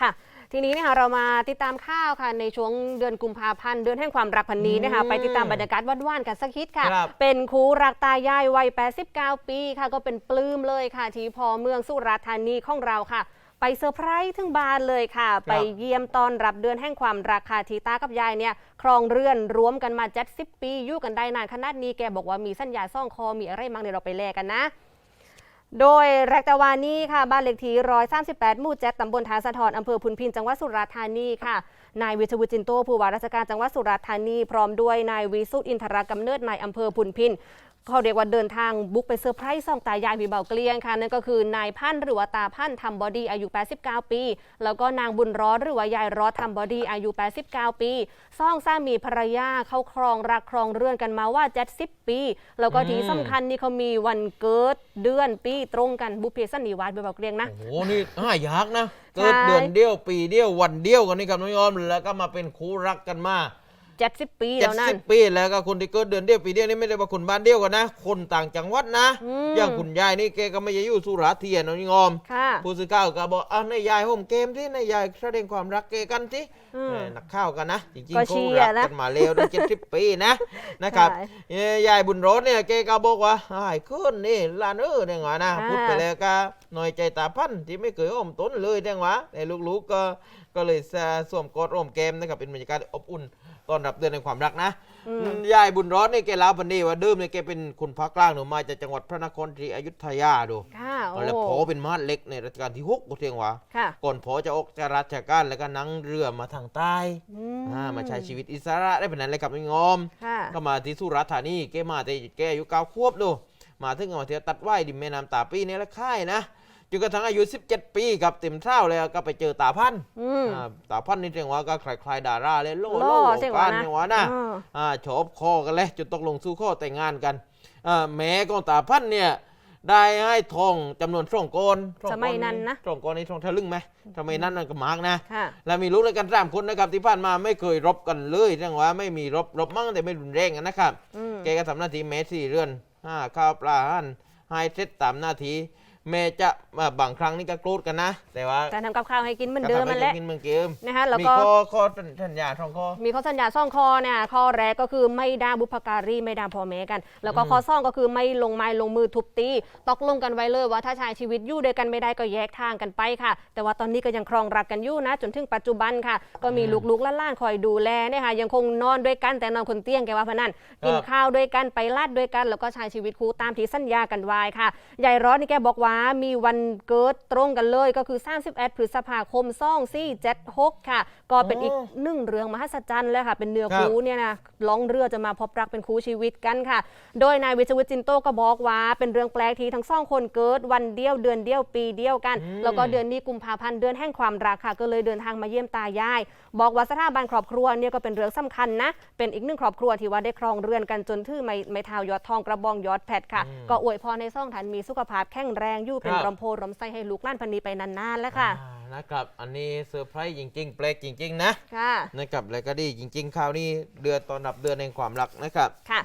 ค่ะทีนี้นะคะเรามาติดตามข่าวค่ะในช่วงเดือนกุมภาพันธ์เดือนแห่งความรักพันนี้นะคะอืมไปติดตามบรรยากาศว่านๆกันสักคิดค่ะ ครับเป็นคู่รักตายายวัย 89 ปีค่ะ ก็เป็นปลื้มเลยค่ะ ที่พอเมืองสุราษฎร์ธานีของเราค่ะ ไปเซอร์ไพรส์ถึงบ้านเลยค่ะ ไปเยี่ยมตอนรับเดือนแห่งความรักค่ะทีตากับยายเนี่ยครองเรือนรวมกันมาเจ็ดสิบปีอยู่กันได้นานขนาดนี้แกบอกว่ามีสัญญาซ่องคอมีอะไรมั้งเดี๋ยวเราไปแลกกันนะ โดยแรกตะวานี้ค่ะบ้านเลขที่138 หมู่เจ็ดตำบลทาสะทอนอำเภอพุนพินจังหวัดสุราษฎร์ธานีค่ะนายวิชวุจินโตผู้ว่าราชการจังหวัดสุราษฎร์ธานี พร้อมด้วยนายวิสุทธิอินทรากำเนิดนายอำเภอพุนพิน เขาเรียกว่าเดินทางบุกไปเซอร์ไพรส์ส่องตายายมีเบาเกลียงค่ะนั่นก็คือนายพันธุ์หรือว่าตาพันธุ์ทำบอดี้อายุ 89 ปี แล้วก็นางบุญร้อหรือว่ายายร้อทำบอดี้อายุ 89 ปีซ่องสามีภรรยาเข้าครองรักครองเรือนกันมาว่า70ปี แล้วก็ที่สำคัญนี่เขามีวันเกิดเดือนปีตรงกันบุพเพสันนิวาสมีเบาเกลียงนะ โอ้โห นี่หายากนะใช่เกิดเดือนเดียวปีเดียววันเดียวกันนี่ครับน้องยอมแล้วก็มาเป็นคู่รักกันมา 70ปีเจ็แล้ดวนั่สิน บปีแล้วก็คนที่เกิดเดือนเดียวปีเดียวนี่ไม่ได้ว่าคนบ้านเดียวกันนะ คนต่างจังหวัดนะ อืม อย่างคุณยายนี่แกก็ไม่ได้อยู่สุราษฎร์เทียนน้องยอม ค่ะ ผู้สื่อข่าวก็บอกอะนายยายโฮมเกมที่นายยายแสดงความรักเกกันที่อืมนักข่าวกันนะ จริงก็ๆเชีเขายร์รักนะกันมาเร็วตั้งเจ็ดสิบปีนะนะครับใช่เอ้ยยายบุญรถเนี่ยแกก็บอกว่าหายขึ้นนี่ลานเออเนี่ยหวะนะอ่า พูดไปแล้วก็หน่อยใจตาพันที่ไม่เคยอ้อมต้นเลยเนี่ยหวะแต่ลูกๆก็ก็เลยสวมกอดอ้อมแกมนะครับเป็นบรรยากาศอบอุ่น ต้อนรับเดือนในความรักนะอืมยายบุญรอดนี่แกเล่าพันนี้ว่าเดิมเนี่ยแกเป็นคนภาคกลางหนูมาจากจังหวัดพระนครศรีอยุธยาดูค่ะโอ้แล้วพอเป็นมาดเล็กในรัชกาลที่หกก็เทียงว่าค่ะก่อนพอจะออกจากราชการแล้วก็นั่งเรือมาทางใต้อือ่ามาใช้ชีวิตอิสระได้เป็นนั้นเลยครับไม่งอมค่ะก็มาที่สุราษฎร์ธานีแกมาแต่แกอายุเก้าขวบดูมาถึงก็มาเที่ยวตัดว่ายดิมแม่น้ำตาปีนี่แหละค่ายนะ จนกระทั่งอายุ 17 ปีครับเต็มเท่าแล้วก็ไปเจอตาพันธุ์อืม อ่าตาพันธุ์นี่เรียกว่าก็คล้ายๆดาราเลยโล่โล่โล่ใช่กันวะนะเนี่ยว่านะอ่า อ่าชอบคอกันเลยจนตกลงสู้ข้อแต่งงานกันอ่าแม่ของตาพันธุ์เนี่ยได้ให้ทองจำนวนสองก้อนสองสมัยนั้นนะ สองก้อนนี้ทองทะลึ่งไหมสมัยนั้นนั่นก็มากนะ ค่ะ แล้วมีลูกด้วยกันสามคนนะครับที่ผ่านมาไม่เคยรบกันเลยเรื่องว่าไม่มีรบรบมั่งแต่ไม่รุนแรงกันนะครับ อืม แกก็ทำหน้าที่แม่สี่เรือนห้าข้าวปลาอาหารให้เสร็จตามหน้าที่ แม่จะมาบางครั้งนี่ก็โกรธกันนะ แต่ว่าการทำกับข้าวให้กินเหมือนก็เดิมทำให้มันแหละกินเมืองเกมนะคะแล้วมีก็ข้อข้อสัญญาทองข้อมีข้อสัญญาซ่องคอเนี่ยข้อแรกก็คือไม่ด่าบุพการีไม่ด่าพ่อแม่กัน แล้วก็อืมข้อซ่องก็คือไม่ลงไม้ลงมือทุบตีตกลงกันไว้เลยว่าถ้าใช้ชีวิตอยู่ด้วยกันไม่ได้ก็แยกทางกันไปค่ะ แต่ว่าตอนนี้ก็ยังครองรักกันอยู่นะจนถึงปัจจุบันค่ะ ก็มีลูกๆและหล้านๆคอยดูแลเนี่ยค่ะยังคงนอนด้วยกันแต่นอนคนเตี้ยงแกว่าพะนันกินข้าวด้วยกันไปลาดด้วยกัน แล้วก็ใช้ชีวิตคู่ตามที่สัญญากันไว้ค่ะยายร้อนนี่แกบอกว่ามีวันเกิดตรงกันเลยก็คือ 31 พฤษภาคมซ่องซี่76ค่ะ ก็เป็นอีกอ๋อหนึ่งเรื่องมหัศจรรย์เลยค่ะ เป็นเนื้อครับคู่เนี่ยนะล่องเรือจะมาพบรักเป็นคู่ชีวิตกันค่ะ โดยนายวิจวิทย์จินโตก็บอกว่า เป็นเรื่องแปลกที่ทั้งสองคนเกิดวันเดียวเดือนเดียวปีเดียวกันอืมแล้วก็เดือนนี้กุมภาพันธ์เดือนแห่งความรักค่ะ ก็เลยเดินทางมาเยี่ยมตายาย บอกว่าสถาบันครอบครัวเนี่ยก็เป็นเรื่องสำคัญนะ เป็นอีกหนึ่งครอบครัวที่ว่าได้ครองเรือนกันจนถือไม่ไม่เท้ายอดทองกระบองยอดแพทค่ะอืมก็อวยพรในซ่องฐานมีสุขภาพแข็งแรงอยู่เป็นครับรมโพรมไส้ให้ลูกหล้านพันนีไปนานๆแล้วค่ะ อ่านะครับ อันนี้เซอร์ไพรส์จริงๆแปลกจริง ๆ นะ ค่ะ นะครับ แล้วก็ดีจริง ๆ คราวนี้เดือนตอนรับเดือนแห่งความรักนะครับ ค่ะ